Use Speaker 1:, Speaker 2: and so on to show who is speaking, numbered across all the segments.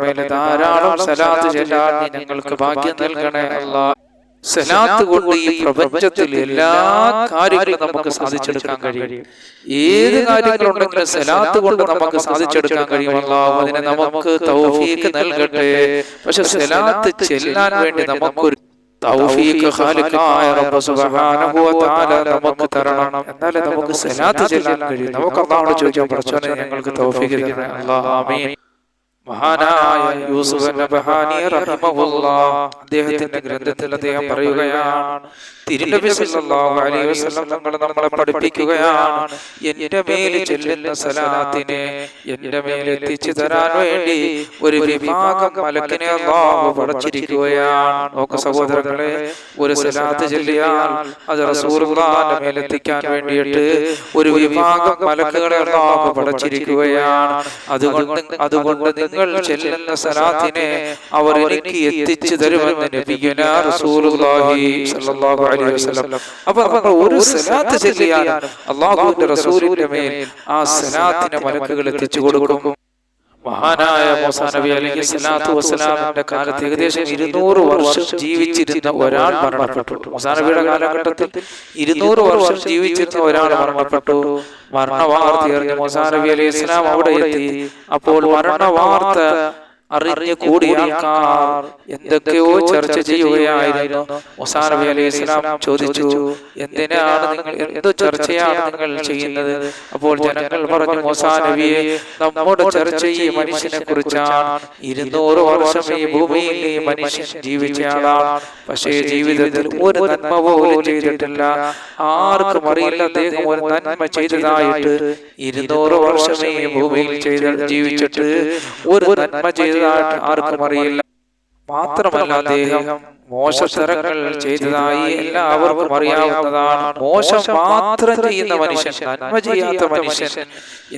Speaker 1: മേലെ ധാരാളം സലാത്ത് ചെല്ലാൻ നീ ഞങ്ങൾക്ക് ഭാഗ്യം നൽകണേ അല്ലാ സലാത്ത് കൊണ്ട് ഈ പ്രപഞ്ചത്തിൽ എല്ലാ കാര്യങ്ങളും നമുക്ക് സാധിച്ചെടുക്കാൻ കഴിയും. ഏത് കാര്യങ്ങളുണ്ടെങ്കിലും സലാത്ത് കൊണ്ട് നമുക്ക് സാധിച്ചെടുക്കാൻ കഴിയുമല്ലോ അതിനെ നമുക്ക് നൽകട്ടെ. പക്ഷെ സലാത്ത് ചെല്ലാൻ വേണ്ടി നമുക്കൊരു തൗഫീഖ് ഖാലിഖായ റബ്ബ് സുബ്ഹാനഹു വ തആല നമുക്ക് തരണം. എന്നാലേ നമുക്ക് സലാത്ത് ചെല്ലാൻ കഴിയൂ. നമുക്ക് അല്ലാഹുവോട് ചോദിക്കാൻ പഠിച്ചവനെ ഞങ്ങൾക്ക് തൗഫീഖ് തരണേ അല്ലാഹ് ആമീൻ മഹാനായ യൂസുഫ് നബഹാനി റഹിമഹുല്ലാഹ് അദ്ദേഹത്തിന്റെ ഗ്രന്ഥത്തിൽ അദ്ദേഹം പറയുകയാണ് തിരുനബി സല്ലല്ലാഹു അലൈഹി വസല്ലം തങ്ങൾ നമ്മളെ പഠിപ്പിക്കുകയാണ് എന്റെ മേൽ ചെല്ലുന്ന സലാത്തിനെ എന്റെ മേൽ എത്തിച്ചു തരാൻ വേണ്ടി ഒരു വിഭാഗം മലക്കിനെ അല്ലാഹു പടച്ചിരിക്കുകയാണ് നോക്ക് സഹോദരങ്ങളെ ഒരു സലാത്ത് ചൊല്ലിയാൽ അത് റസൂലുള്ളാഹിന്റെ മേൽ എത്തിക്കാൻ വേണ്ടിയിട്ട് ഒരു വിഭാഗം മലക്കുകളെ അല്ലാഹു പടച്ചിരിക്കുകയാണ് അതുകൊണ്ട് അതുകൊണ്ട് നിങ്ങൾ ചെല്ലുന്ന സലാത്തിനെ അവർ എനിക്ക് എത്തിച്ചു തരുമെന്ന് നബിയുന റസൂലുള്ളാഹി സ്വല്ലല്ലാഹു അലൈഹി വസല്ലം. അപ്പോൾ നമ്മൾ ഒരു സലാത്ത് ചെല്ലിയാൽ അല്ലാഹുവിന്റെ റസൂലിന്റെ മേൽ ആ സലാത്തിനെ മലക്കുകൾ എത്തിച്ചു കൊടുക്കും. മഹാനായ മൂസാ നബി അലൈഹി സ്വലാത്തു വസ്സലാമിന്റെ കാലത്ത് ഏകദേശം ഇരുന്നൂറ് വർഷം ജീവിച്ചിരുന്ന ഒരാൾ മരണപ്പെട്ടു. മൂസാ നബിയുടെ കാലഘട്ടത്തിൽ ഇരുന്നൂറ് വർഷം ജീവിച്ചിരുന്ന ഒരാൾ മരണപ്പെട്ടു. മരണവാർത്ത മോസാനബി മൂസാ നബി അലൈഹി സ്വലാം അവിടെ എത്തി. അപ്പോൾ മരണവാർത്ത അറിഞ്ഞു കൂടിയ എന്തൊക്കെയോ ചർച്ച ചെയ്യുകയായിരുന്നു. മുസാ നബി അലൈഹി സ്വലാം ചോദിച്ചു എന്തിനാണ് നിങ്ങൾ എന്ത് ചർച്ചയാണ് നിങ്ങൾ ചെയ്യുന്നത്? അപ്പോൾ ജനങ്ങൾ പറഞ്ഞു മുസാ നബിയെ നമ്മുടെ ചർച്ച ഈ മനുഷ്യനെ കുറിച്ചാണ്. ഇരുന്നൂറ് വർഷം ഈ ഭൂമിയിൽ ഈ മനുഷ്യൻ ജീവിച്ച ആളാണ്. പക്ഷേ ജീവിതത്തിൽ ഒരു നന്മ പോലും ചെയ്തിട്ടില്ല. ആർക്കും അറിയില്ല അദ്ദേഹം ഒരു നന്മ ചെയ്തതായിട്ട്. ഇരുന്നൂറ് വർഷം ഈ ഭൂമിയിൽ ചെയ്ത ജീവിച്ചിട്ട് ഒരു നന്മ ചെയ്തതായിട്ട് ആർക്കും അറിയില്ല. മാത്രമല്ല അദ്ദേഹം മോശത്തരങ്ങൾ ചെയ്തതായി എല്ലാവർക്കും അറിയാവുന്നതാണ്. മോശം മാത്രം ചെയ്യുന്ന മനുഷ്യൻ നന്മ ചെയ്യാത്ത മനുഷ്യൻ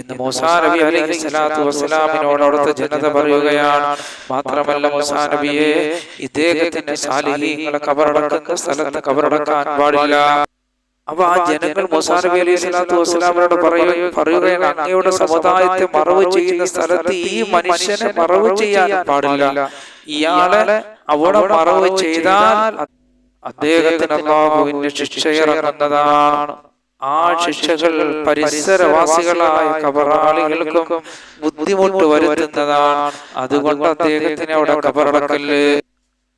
Speaker 1: എന്ന് മൂസാ നബി അലൈഹി സ്വലാത്തു വസ്സലാമിനോട് അവിടുത്തെ ജനത പറയുകയാണ് മാത്രമല്ല മൂസാ നബിയെ ഇദ്ദേഹത്തിന്റെ സാലിഹീങ്ങളെ കബറടക്കുന്ന സ്ഥലത്ത് കബറടക്കാൻ പാടില്ല. അപ്പൊ ആ ജനങ്ങൾ മുസാനബി അലൈഹി സ്വലാത്തു വസ്സലാമിനോട് പറയുകയാണ്. അങ്ങയുടെ സമുദായത്തെ മറവ് ചെയ്യുന്ന സ്ഥലത്ത് ഈ മനുഷ്യനെ മറവ് ചെയ്യാൻ പാടില്ല. ഇയാളെ അവിടെ മറവ് ചെയ്താൽ അദ്ദേഹത്തിന് അള്ളാഹുവിന്റെ ശിക്ഷ ഇറങ്ങുന്നതാണ്. ആ ശിക്ഷകൾ പരിസരവാസികളായ കബറാളികൾക്കും ബുദ്ധിമുട്ട് വരുത്തുന്നതാണ്. അതുകൊണ്ട് അദ്ദേഹത്തിന് അവിടെ കബറടക്കൽ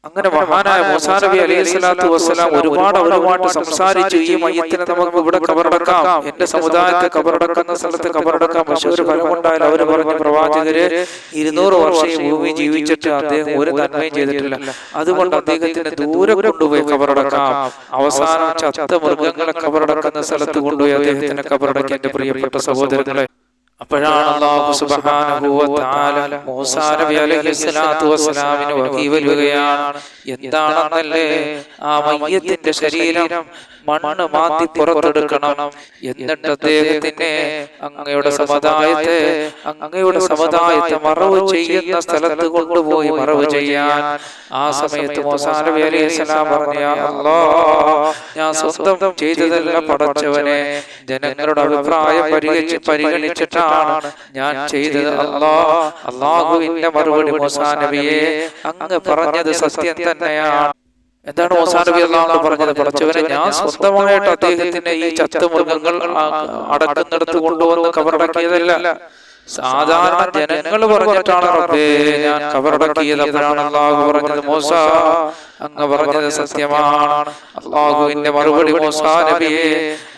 Speaker 1: അങ്ങനെ മഹാനായ മൂസാ നബി അലൈഹി സ്വലാത്തു വസ്സലാം ഒരുപാട് ഒരുപാട് സംസാരിച്ചു ഈ മയ്യത്തിനെ നമുക്ക് ഇവിടെ കബറടക്കാം. എന്റെ സമുദായത്തെ കബറടക്കുന്ന സ്ഥലത്ത് കബറടക്കാം. പക്ഷെ ഒരു ഫലമുണ്ടായാലും അവർ പറഞ്ഞ പ്രവാചകര് ഇരുന്നൂറ് വർഷം ഭൂമി ജീവിച്ചിട്ട് അദ്ദേഹം ഒരു നന്മയും ചെയ്തിട്ടില്ല. അതുകൊണ്ട് അദ്ദേഹത്തിന് ദൂരെ കൊണ്ടുപോയി കബറടക്കാം. അവസാനം ചത്ത മൃഗങ്ങളെ കബറടക്കുന്ന സ്ഥലത്ത് കൊണ്ടുപോയി അദ്ദേഹത്തിന്റെ കബറടക്കി. എന്റെ പ്രിയപ്പെട്ട സഹോദരങ്ങളെ അപ്പോഴാണ് അല്ലാഹു സുബ്ഹാനഹു വ തആല മൂസാ നബി അലൈഹി സ്വലാത്തു വസ്സലാമിന് വഹി വരികയാണ്. എന്താണെന്നല്ലേ? ആ മയ്യത്തിന്റെ ശരീരം മണ്ണ് മാറ്റി പുറത്തെടുക്കണം. എന്നിട്ട് അദ്ദേഹത്തിനെ അങ്ങയുടെ സമുദായത്തെ അങ്ങയുടെ സമുദായത്തെ മറവ് ചെയ്യുന്ന സ്ഥലത്ത് കൊണ്ടുപോയി മറവ് ചെയ്യാൻ. ആ സമയത്ത് മൂസാ നബി അലൈഹി സ്വലാം ഞാൻ സ്വന്തം ചെയ്തതല്ല പടച്ചവനെ. ജനങ്ങളുടെ അഭിപ്രായം പരിഗണിച്ച് പരിഗണിച്ചിട്ടാണ് ഞാൻ ചെയ്തത്. അല്ലോ അള്ളാഹുവിന്റെ മറുപടി മോസാനവിയെ അങ്ങ് പറഞ്ഞത് സത്യം എന്താണ് ഓസാൻ നബി അള്ളാഹു പറഞ്ഞത്? കുറച്ചുവരെ ഞാൻ സ്വന്തമായിട്ട് അദ്ദേഹത്തിന്റെ ഈ ചത്ത മൃഗങ്ങൾ അടക്കുന്നിടത്ത് കൊണ്ടുവന്ന് കബറടക്കിയതല്ല സാധാരണ ജനങ്ങൾ പറഞ്ഞിട്ടാണ് റബ്ബേ ഞാൻ കബറടക്കിയത് അപ്പോഴാണ് അള്ളാഹു പറഞ്ഞത് മൂസ അങ്ങ് പറഞ്ഞത് സത്യമാണ്. അള്ളാഹുവിന്റെ മറുപടി മൂസ നബിയെ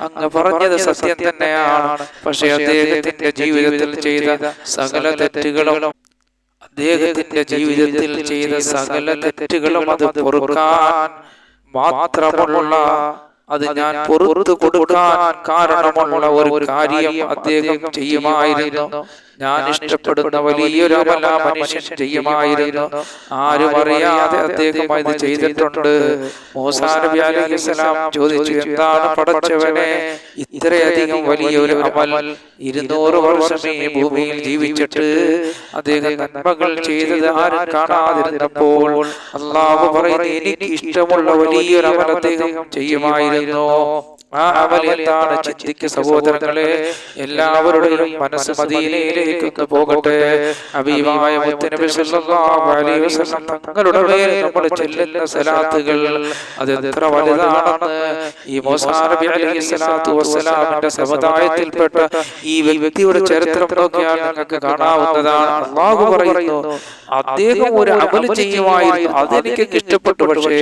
Speaker 1: അങ്ങ് പറഞ്ഞത് സത്യം തന്നെയാണ്. പക്ഷെ അദ്ദേഹത്തിന്റെ ജീവിതത്തിൽ ചെയ്ത സകല തെറ്റുകളും അദ്ദേഹത്തിന്റെ ജീവിതത്തിൽ ചെയ്ത സകല തെറ്റുകളും അത് പൊറുക്കാൻ മാത്രമുള്ള അത് ഞാൻ പുറത്തു കൊടുക്കാൻ കാരണമുള്ള ഒരു കാര്യം അദ്ദേഹം ചെയ്യുമായിരുന്നു. ഞാൻ ഇഷ്ടപ്പെടുന്ന വലിയൊരു അമല മനുഷ്യൻ ചെയ്യുമായിരുന്നു. ആരും അറിയാതെ അദ്ദേഹം ഇത് ചെയ്തിട്ടുണ്ട്. മൂസാ നബി അലൈഹി സ്വലാം ചോദിച്ചു എന്താണ് പടച്ചവനെ ഇത്രയധികം വലിയൊരു അമൽ ഇരുന്നൂറ് വർഷം ഈ ഭൂമിയിൽ ജീവിച്ചിട്ട് അദ്ദേഹം നന്മകൾ ചെയ്തത് ആരും കാണാതിരുന്നപ്പോൾ അള്ളാഹു പറയുന്നത് എനിക്ക് ഇഷ്ടമുള്ള വലിയൊരു അമൽ അദ്ദേഹം ചെയ്യുമായിരുന്നു. ആ അമൽ എന്താണ് ചിന്തിക്ക് സഹോദരങ്ങളെ എല്ലാവരുടെയും മനസ്സ് മദീനയിലേക്ക് പോകട്ടെ. വസല്ലം തങ്ങളുടെ മേൽ നമ്മൾ ചെല്ലുന്ന സലാത്തുകൾ അത് എത്ര വലുതാണെന്ന് ഈ മൂസാ അലൈഹി സ്വലാത്തു വസ്സലാമിന്റെ സമുദായത്തിൽപ്പെട്ട ഈ വ്യക്തിയുടെ ചരിത്രം നോക്കിയാൽ നിങ്ങൾക്ക് കാണാവുന്നതാണ്. അള്ളാഹു പറയുന്നു അദ്ദേഹം ഒരു അമൽ ചെയ്യുമായിരുന്നു. അതെനിക്ക് ഇഷ്ടപ്പെട്ടു പക്ഷേ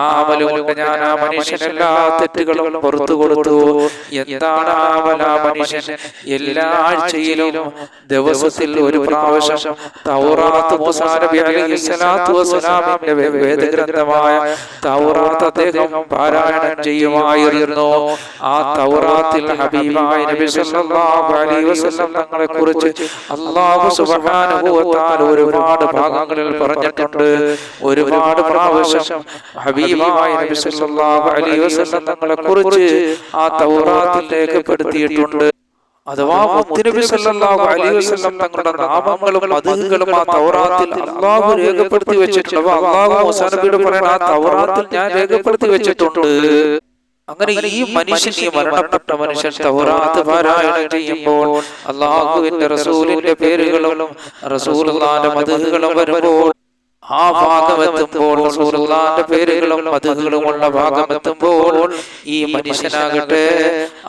Speaker 1: ആ അമലുകൊണ്ട് ഞാൻ ആ മനുഷ്യനെല്ലാ തെറ്റുകളും പുറത്തു കൊടുത്തു. എന്താണ് ആ അമല ആ മനുഷ്യൻ? എല്ലാ ആഴ്ചയിലും ദിവസത്തിൽ ഒരു പ്രാവശ്യം തൗറാത്ത് വേദഗ്രന്ഥമായ തൗറാത്ത് അദ്ദേഹം പാരായണം ചെയ്യുമായിരുന്നു. ആ തൗറാത്തിൽ ഹബീബായ നബി സല്ലല്ലാഹു അലൈഹി തങ്ങളെ കുറിച്ച് അല്ലാഹു സുബ്ഹാനഹു വ തആല ഒരുപാട് ഭാഗങ്ങളിൽ പറഞ്ഞിട്ടുണ്ട്. ഒരുപാട് പ്രാവശ്യം ഹബീബായ നബി സല്ലല്ലാഹു അലൈഹി വസല്ലം തങ്ങളെ കുറിച്ച് ആ തൗറാത്തിൽ രേഖപ്പെടുത്തിയിട്ടുണ്ട്. അഥവാ മുത്തുനബി സല്ലല്ലാഹു അലൈഹി വസല്ലം തങ്ങളുടെ നാമങ്ങളും മധുകളും ആ തൗറാത്തിൽ അള്ളാഹു രേഖപ്പെടുത്തി വെച്ചിട്ടുണ്ട്? അള്ളാഹു മൂസാ നബിയോട് പറയുന്ന ആ തൗറാത്തിൽ ഞാൻ രേഖപ്പെടുത്തി വെച്ചിട്ടുണ്ട്. അങ്ങനെ ഈ മനുഷ്യൻ ഈ മരണപ്പെട്ട മനുഷ്യൻ തൗറാത്ത് പാരായണം ചെയ്യുമ്പോൾ അള്ളാഹുവിന്റെ റസൂലിന്റെ പേരുകളും റസൂലുള്ളാന്റെ മധുകളും വരുമ്പോൾ ആ ഭാഗമെത്തുമ്പോൾ റസൂലുള്ളാന്റെ പേരുകളും മധുകളുമുള്ള ഭാഗമെത്തുമ്പോൾ ഈ മനുഷ്യനാകട്ടെ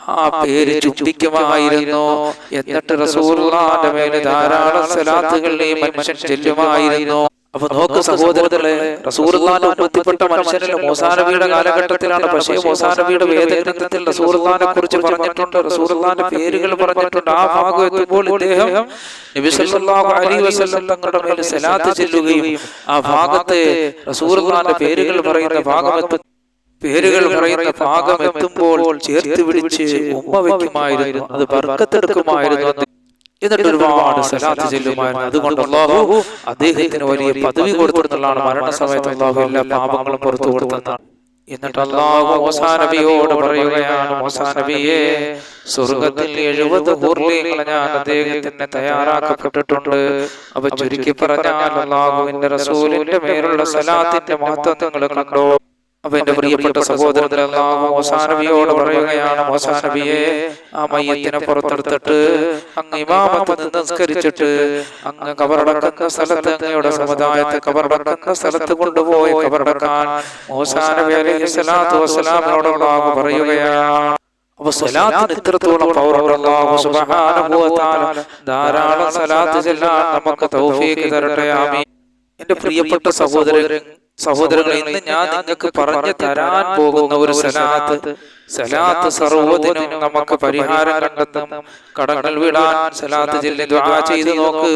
Speaker 1: ആ പേര് ചുംബിക്കുമായിരുന്നു. എന്നിട്ട് റസൂലുള്ളാന്റെ മേലെ ധാരാളം സലാത്തുകൾ ഈ മനുഷ്യൻ ചെല്ലുമായിരുന്നു. അപ്പൊ നോക്ക് സഹോദരങ്ങളെ റസൂർദാനെ ഉമ്മത്തിപ്പെട്ട മനുഷ്യരല്ല മോസാനബിയുടെ കാലഘട്ടത്തിലാണ് പക്ഷേ മോസാനബിയുടെ വേദഗ്രന്ഥത്തിൽ റസൂർദാനെ കുറിച്ച് പറഞ്ഞിട്ടുണ്ട്. റസൂർദാന്റെ പേരുകൾ പറഞ്ഞിട്ടുണ്ട്. ആ ഭാഗം എത്തുമ്പോൾ ഇദ്ദേഹം അലൈഹി വസല്ലം തങ്ങളുടെ മേൽ സലാത്ത് ചെല്ലുകയും ആ ഭാഗത്തെ റസൂർദാന്റെ പേരുകൾ പറയുന്ന ഭാഗം പേരുകൾ പറയുന്ന ഭാഗം എത്തുമ്പോൾ ചേർത്ത് പിടിച്ച് ഉമ്മ വയ്ക്കുമായിരുന്നു. അത് ബർക്കത്തെടുക്കുമായിരുന്നു എന്നിട്ട് ഒരുപാട് സലാത്ത് ചെല്ലുമായിരുന്നു. അതുകൊണ്ട് അള്ളാഹു അദ്ദേഹത്തിന് വലിയ പദവി കൊടുത്തിട്ടുള്ളതാണ് മരണസമയത്ത് അള്ളാഹു എല്ലാ പാപങ്ങളും പുറത്തു കൊടുത്തത് എന്നിട്ട് അള്ളാഹു മോസാനബിയോട് പറയുകയാണ് മൂസാ നബിയെ സ്വർഗത്തിൽ എഴുപത് ഹൂർലിയങ്ങൾ ഞാൻ അദ്ദേഹത്തിന് തയ്യാറാക്കപ്പെട്ടിട്ടുണ്ട്. അപ്പൊ ചുരുക്കി പറഞ്ഞാൽ അള്ളാഹുവിന്റെ റസൂലിന്റെ മേലുള്ള സലാത്തിന്റെ മഹത്വം നിങ്ങൾ കണ്ടോ? അപ്പൊ എന്റെ പ്രിയപ്പെട്ട സഹോദരൻ മോസാനബിയോട് പറയുകയാണ് മോസാനബിയെ ആ മയ്യത്തിനെ പുറത്തെടുത്തിട്ട് അങ്ങ് ഇമാമത്ത് നിന്ന് നിസ്കരിച്ചിട്ട് അങ്ങ് കബറടക്കുന്ന സ്ഥലത്ത് അങ്ങയുടെ സമുദായത്തെ കബറടക്കുന്ന സ്ഥലത്ത് കൊണ്ടുപോയി കബറടക്കാൻ മോസാനബി അലൈഹി സ്വലാത്തു വസ്സലാമിനോട് അള്ളാഹു പറയുകയാണ്. അപ്പൊ സ്വലാത്തിന് ഇത്രത്തോളം ധാരാളം സലാത്ത് ചെല്ലാൻ നമുക്ക് തൗഫീക്ക് തരട്ടെ. ആമീൻ. എന്റെ പ്രിയപ്പെട്ട സഹോദരൻ സഹോദരങ്ങളെ ഇന്ന് ഞാൻ നിങ്ങൾക്ക് പറഞ്ഞു തരാൻ പോകുന്ന ഒരു സലാത്ത് സലാത്ത് സർവതിനും നമുക്ക് പരിഹാരം കണ്ടെത്തും. കടങ്ങൾ വിടാൻ സലാത്ത് ജില്ലി ചെയ്ത് നോക്ക്.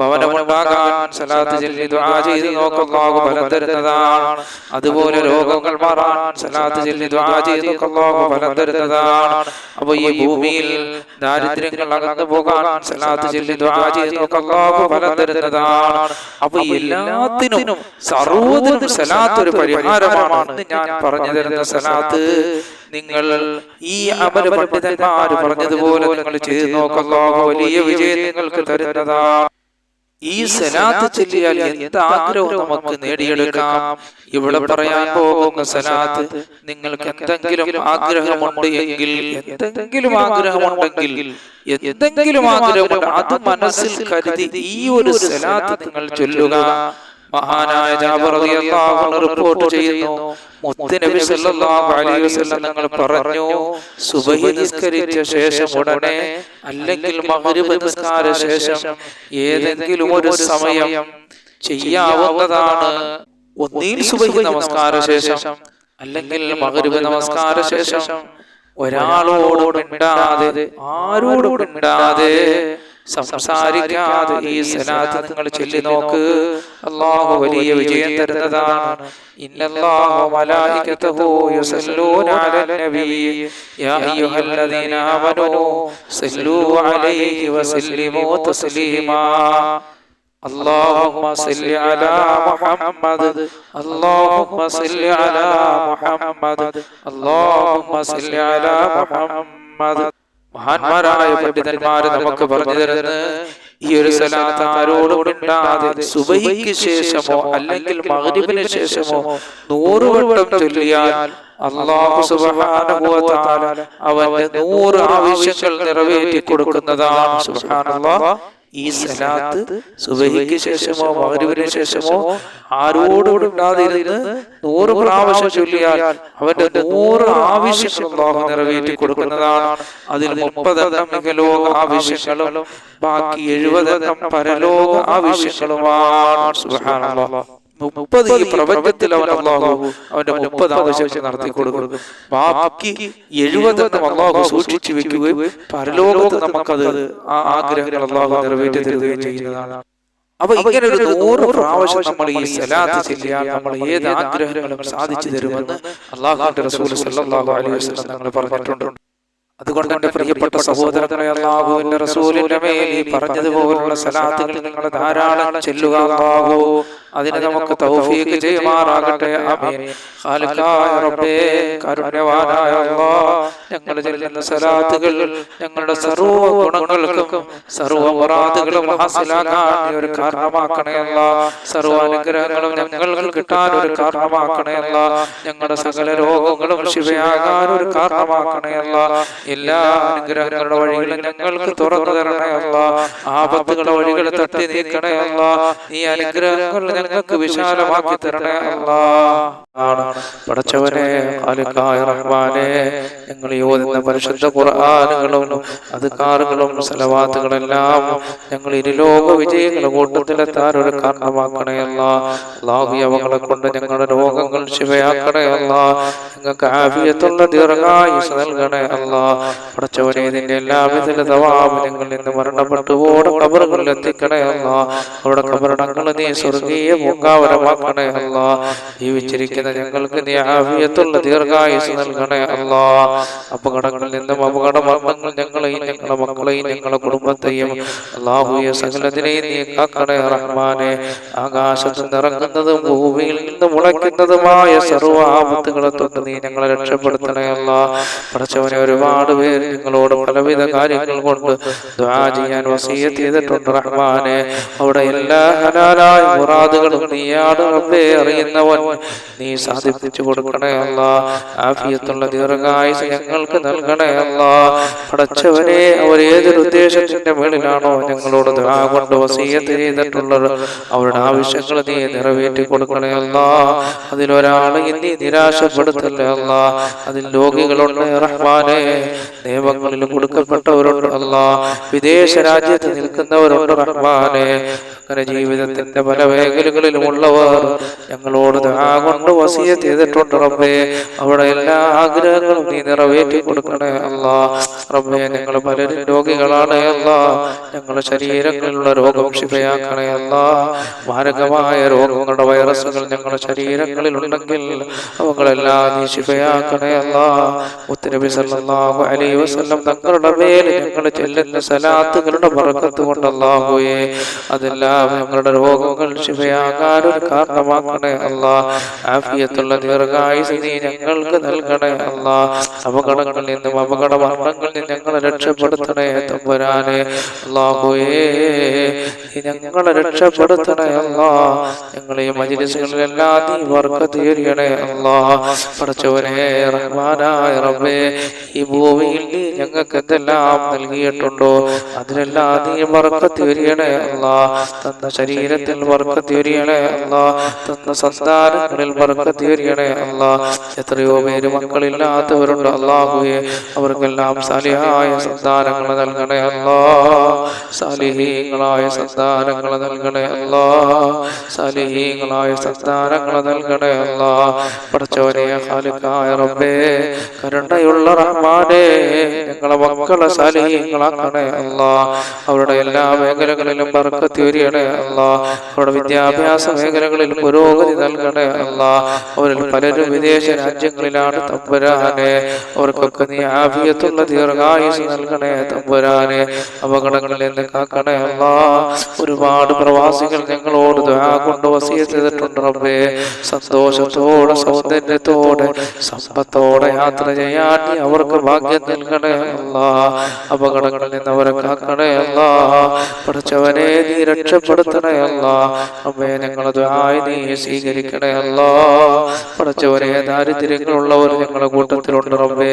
Speaker 1: ഭവനമുണ്ടാകാൻ സലാത്ത് ചൊല്ലി ദുആ ചെയ്ത് നോക്ക്. അല്ലാഹു ഫലം തരുന്നതാണ്. അതുപോലെ രോഗങ്ങൾ മാറാൻ സലാത്ത് ചൊല്ലി ദുആ ചെയ്ത് നോക്ക്. അല്ലാഹു ഫലം തരുന്നതാണ്. അപ്പൊ ഈ ഭൂമിയിൽ ദാരിദ്ര്യങ്ങൾ അകന്നു പോകാൻ സലാത്ത് ചൊല്ലി ദുആ ചെയ്ത് നോക്ക്. അല്ലാഹു ഫലം തരുന്നതാണ്. അപ്പൊ എല്ലാത്തിനും സർവതിനും സലാത്ത് ഒരു പരിഹാരമാണ്. ഞാൻ പറഞ്ഞു തരുന്ന സലാത്ത് നിങ്ങൾ ഈ അമര പണ്ഡിതന്മാർ പറഞ്ഞതുപോലെ നിങ്ങൾ ചെയ്തു നോക്കല്ലോ വലിയ വിജയം നിങ്ങൾക്ക് തരുന്നതാ. ഈ സലാത്ത് ചൊല്ലിയാൽ എന്ത് ആഗ്രഹവും നമുക്ക് നേടിയെടുക്കാം? ഇവിടെ പറയാൻ പോകുന്ന സലാത്ത് നിങ്ങൾക്ക് എന്തെങ്കിലും ആഗ്രഹമുണ്ട് എങ്കിൽ എന്തെങ്കിലും ആഗ്രഹമുണ്ടെങ്കിൽ എന്തെങ്കിലും ആഗ്രഹമുണ്ട് അത് മനസ്സിൽ കരുതി ഈ ഒരു സലാത്ത് നിങ്ങൾ ചൊല്ലുക. മഹാനായ ജാബർ റളിയല്ലാഹു അൻഹു റിപ്പോർട്ട് ചെയ്യുന്നു മുത്തുനബി സല്ലല്ലാഹു അലൈഹി വസല്ലം തങ്ങൾ പറഞ്ഞു സുബഹി നിസ്കരിച്ച ശേഷം ഉടനെ അല്ലെങ്കിൽ മഗ്രിബ് നിസ്കാര ശേഷം ഏതെങ്കിലും ഒരു സമയം ചെയ്യാവുന്നതാണ്. ഒന്നിൽ സുബഹി നമസ്കാര ശേഷം അല്ലെങ്കിൽ മഗ്രിബ് നമസ്കാര ശേഷം ഒരാളോട് മിണ്ടാതെ ആരോടും മിണ്ടാതെ സംസാരിക്കാതെ ഈ സലാത്ത് നിങ്ങൾ ചൊല്ലി നോക്ക് അള്ളാഹു വലിയ വിജയം തരുന്നതാണ് ഇന്നല്ലാഹു മലായികതഹു യുസല്ലൂന അലൻ നബി യാ അയ്യുഹല്ലദീന ആമനൂ സല്ലൂ അലൈഹി വസല്ലിമൂ തസ്ലീമാ اللهم صل على محمد اللهم صل على محمد اللهم صل على محمد മഹാന്മാരായ പണ്ഡിതന്മാര് നമുക്ക് പറഞ്ഞു തരുന്നത് ഈ ഒരു സലാത്ത് ആരോടും മിണ്ടാതെ സുബഹിക്ക് ശേഷമോ അല്ലെങ്കിൽ മഗ്രിബിന് ശേഷമോ നൂറ് വട്ടം ചൊല്ലിയാൽ അള്ളാഹു സുബ്ഹാനഹു വ തആല അവന്റെ നൂറ് ആവശ്യങ്ങൾ നിറവേറ്റി കൊടുക്കുന്നതാണ് സുബ്ഹാനല്ലാഹ്. ഈ സലാത്ത് സുബഹിക്ക് ശേഷമോ മകരുവിന് ശേഷമോ ആരോടുണ്ടാതിരുന്ന് നൂറ് പ്രാവശ്യം ചൊല്ലിയാൽ അവന്റെ നൂറ് ആവശ്യങ്ങളും നിറവേറ്റി കൊടുക്കുന്നതാണ് അതിൽ മുപ്പതെണ്ണം ഇഹലോക ആവശ്യങ്ങളും ബാക്കി എഴുപതെണ്ണം പരലോക ആവശ്യങ്ങളുമാണ്. സുബ്ഹാനല്ലാഹ്. മുപ്പത് ഈ പ്രപഞ്ചത്തിൽ അവൻ അള്ളാഹു അവന്റെ മുപ്പത് ആവശ്യങ്ങൾ നടത്തി കൊടുക്കും. ബാക്കി എഴുപത് അള്ളാഹു സൂക്ഷിച്ചു വെക്കുകയും പരലോകത്ത് നമുക്കത് ആ ആഗ്രഹങ്ങൾ അള്ളാഹു നിറവേറ്റി തരുകയും ചെയ്യുന്നതാണ്. അപ്പൊ ഇങ്ങനെ ഒരു നൂറ് പ്രാവശ്യം നമ്മൾ ഈ സലാത്ത് ചെല്ലിയാൽ നമ്മൾ ഏത് ആഗ്രഹങ്ങളും സാധിച്ചു തരുമെന്ന് അള്ളാഹുന്റെ റസൂൽ സല്ലല്ലാഹു അലൈഹി വസല്ലം പറഞ്ഞിട്ടുണ്ട്. അതുകൊണ്ട് എന്റെ പ്രിയപ്പെട്ട സഹോദരങ്ങളെ അള്ളാഹുവിന്റെ റസൂലിന്റെ മേൽ ഈ പറഞ്ഞതുപോലുള്ള സലാത്തുകൾ നിങ്ങൾ ധാരാളം ചെല്ലുക അള്ളാഹു. അതിന് നമുക്ക് തൗഫീഖ് ചെയ്യുമാറാകട്ടെ. ആമീൻ. ഖാലിഖായ റബ്ബേ കരുണ്യവാനായ അല്ലാഹ് ഞങ്ങൾ ചെല്ലുന്ന സലാത്തുകൾ ഞങ്ങളുടെ സർവ ഗുണങ്ങൾക്കും സർവ മുറാദുകളും ഹാസിലാക്കാൻ നീ ഒരു കാരണമാക്കണേ അല്ല. സർവ അനുഗ്രഹങ്ങളും ഞങ്ങൾക്ക് കിട്ടാൻ ഒരു കാരണമാക്കണേ അല്ല. ഞങ്ങളുടെ സകല രോഗങ്ങളും ശിവയാകാൻ ഒരു കാരണമാക്കണേ അല്ല. എല്ലാ അനുഗ്രഹങ്ങളുടെ വഴികളും ഞങ്ങൾക്ക് തുറന്നു തരണേ അല്ല. ആപത്തുകളുടെ വഴികൾ തട്ടി നീക്കണേ അല്ല. നീ അനുഗ്രഹങ്ങൾ ഞങ്ങൾക്ക് വിശാലമാക്കി തരണേ അല്ല. ആണ്. പടച്ചവനെ ഖാലിഖായ റഹ്മാനെ ഞങ്ങൾ ഈ ഓതുന്ന പരിശുദ്ധ ഖുർആാനുകളും അധികാറുകളും സലവാത്തുകളെല്ലാം ഞങ്ങൾ ഇരുലോക വിജയങ്ങളുടെ കൂട്ടത്തിലെത്താൻ ഒരു കാരണമാക്കണയല്ല. അള്ളാഹു അവങ്ങളെ കൊണ്ട് ഞങ്ങളുടെ രോഗങ്ങൾ ശിവയാക്കണയല്ല. ഞങ്ങൾക്ക് ആഫിയത്തുള്ള ദീർഘായുസ് നൽകണേ അല്ല പടച്ചവനെ ഇതിന്റെ എല്ലാവിധ തവാബ് ഞങ്ങൾ മരണപ്പെട്ടു ഓടെ കബറുകളിൽ എത്തിക്കണേ അല്ല അവിടെ കബറടങ്ങൾ നീ സ്വർഗീയ പൂങ്കാവരമാക്കണേ ജീവിച്ചിരിക്കുന്ന ഞങ്ങൾക്ക് നീ ആഫിയത്തുള്ള ദീർഘായുസ് നൽകണേ അപകടങ്ങളിൽ നിന്നും അപകട മരണങ്ങൾ ഞങ്ങളെയും ഞങ്ങളുടെ മക്കളെയും ഞങ്ങളുടെ കുടുംബത്തെയും അള്ളാഹുയെ സകലത്തിനെയും കാക്കണേ റഹ്മാനെ. ആകാശത്ത് നിറങ്ങുന്നതും ഭൂമിയിൽ നിന്ന് മുളയ്ക്കുന്നതുമായ സർവ തൊട്ട് നീ ഞങ്ങളെ രക്ഷപ്പെടുത്തണേ അല്ല. പഠിച്ചവനെ ഒരുപാട് പേര് നിങ്ങളോട് പലവിധ കാര്യങ്ങൾ കൊണ്ട് ചെയ്യാൻ വസീയത്ത് ചെയ്തിട്ടുണ്ട് റഹ്മാനെ. അവിടെ എല്ലാ ഹനാലായ മുറാദുകളും നീയാണ് റബ്ബേ അറിയുന്നവൻ. നീ സാധിപ്പിച്ചു കൊടുക്കണേ അല്ല. ആഫിയത്തുള്ള ദീർഘായുസ് ഞങ്ങൾക്ക് നൽകണേ അല്ല. പടച്ചവനെ അവർ ഏതൊരു ഉദ്ദേശത്തിന്റെ മേളിലാണോ ഞങ്ങളോട് ദുആ കൊണ്ട് വസീയത്ത് ചെയ്തിട്ടുള്ളത്. അവരുടെ ആവശ്യങ്ങൾ നീ നിറവേറ്റി കൊടുക്കണേ അല്ല. അതിലൊരാളെ നീ നിരാശപ്പെടുത്തല്ലേ അല്ല. അതിൽ രോഗികളുണ്ട് റഹ്മാനെ. നിയമങ്ങളിൽ കൊടുക്കപ്പെട്ടവരുണ്ട് അല്ല. വിദേശ രാജ്യത്ത് നിൽക്കുന്നവരുണ്ട് റഹ്മാനെ. അങ്ങനെ ജീവിതത്തിന്റെ പല മേഖലകളിലും ഉള്ളവർ ഞങ്ങളോട് ദുആ കൊണ്ട് വസീയത്ത് ചെയ്തിട്ടുണ്ട് റബ്ബേ. അവിടെ എല്ലാ ആഗ്രഹങ്ങളും നീ നിറവേറ്റി കൊടുക്കണേ അല്ല. റബ്ബേ ഞങ്ങൾ പലരും രോഗികളാണ് അല്ല. ഞങ്ങളുടെ ശരീരങ്ങളിലുള്ള രോഗം ശിഫയാക്കണേ അല്ല. മാരകമായ രോഗങ്ങളുടെ വൈറസുകൾ ഞങ്ങളുടെ ശരീരങ്ങളിൽ ഉണ്ടെങ്കിൽ അവങ്ങളെല്ലാം നീ ശിഫയാക്കണേ അല്ല. മുത്തനബി സല്ലല്ലാഹു അലൈഹി വസല്ലം തങ്ങളുടെ മേൽ ഞങ്ങൾ ചെല്ലുന്ന സലാത്തുകളുടെ ബർക്കത്ത് കൊണ്ട് അല്ലാഹുവേ അതെല്ലാം ഞങ്ങളുടെ രോഗങ്ങൾ ശിവയാകാൻ ഒരു കാരണമാക്കണേ അല്ല. ആഫിയത്തുള്ള ദീർഘായുസ് നീ ഞങ്ങൾക്ക് നൽകണേ അല്ലാ. അപകടങ്ങളിൽ നിന്നും അപകട മരണങ്ങളിൽ നിന്നും ഞങ്ങളെ രക്ഷപ്പെടുത്തണേ തമ്പുരാനെ. അല്ലാഹുവേ ഞങ്ങളെ രക്ഷപ്പെടുത്തണേ അല്ലാ. ഞങ്ങളെ ഈ മജിലിസുകളിലെല്ലാം നീ വർക്കത്ത് തീരണേ അല്ലാ. പഠിച്ചവനെ റഹ്മാനായ റബ്ബേ ഈ ഭൂമിയിൽ നീ ഞങ്ങൾക്ക് എന്തെല്ലാം നൽകിയിട്ടുണ്ടോ അതിനെല്ലാം നീ വർക്കത്ത് തീരണേ അല്ലാ. തന്ന ശരീരത്തിൽ വർക്കത്ത് തീരണേ അല്ലാ. തന്ന സന്താനങ്ങളിൽ വർക്കത്ത് തീരണേ അല്ലാ. എത്രയോ പേര് മക്കളില്ലാത്തവരുണ്ട് അല്ലാഹുവെ അവർക്കെല്ലാം സാലിഹായ സന്താനങ്ങൾ നൽകണേ അല്ലാ. സാലിഹീങ്ങളായ സന്താനങ്ങൾ നൽകണേ അല്ലാ. സാലിഹീങ്ങളായ സന്താനങ്ങൾ നൽകണേ അല്ലാ. പഠിച്ചവനെ ഖാലിഖായ റബ്ബേ കരുണയുള്ള റഹ്മാനെ ഞങ്ങളെ മക്കളെ സാലിഹീങ്ങളാക്കണേ അല്ലാ. അവരുടെ എല്ലാ മേഖലകളിലും ബർക്കത്ത് വരികണേ അല്ലാ. അവരുടെ വിദ്യാഭ്യാസ മേഖലകളിൽ പുരോഗതി നൽകണേ അല്ലാ. അവരിൽ പലരും വിദേശ രാജ്യങ്ങളിലാണ് തമ്പുരാനെ. അവർക്കൊക്കെ നീ ആഫിയത്തുള്ള ദീർഘായുസ് നൽകണേ തമ്പുരാനെ. അപകടങ്ങളിൽ നിന്ന് കാക്കണേ ഒരുപാട് പ്രവാസികൾ ഞങ്ങളോട് ദുആ കൊണ്ട് വസീയത്ത് ചെയ്തിട്ടുണ്ട് റബ്ബേ. സന്തോഷത്തോടെ സൗന്ദര്യത്തോടെ സമ്പത്തോടെ യാത്ര ചെയ്യാൻ അവർക്ക് ഭാഗ്യം നൽകണേ അല്ല. അപകടങ്ങളിൽ നിന്ന് അവരെ കാക്കണേ അല്ല. പഠിച്ചവനെ നീ രക്ഷപ്പെടുത്തണേ അല്ല. അമ്മേ ഞങ്ങളത് ആയി നീ സ്വീകരിക്കണേ അല്ല. പഠിച്ചവരെ ദാരിദ്ര്യങ്ങളുള്ളവർ ഞങ്ങളുടെ കൂട്ടത്തിലുണ്ട് റബ്ബേ.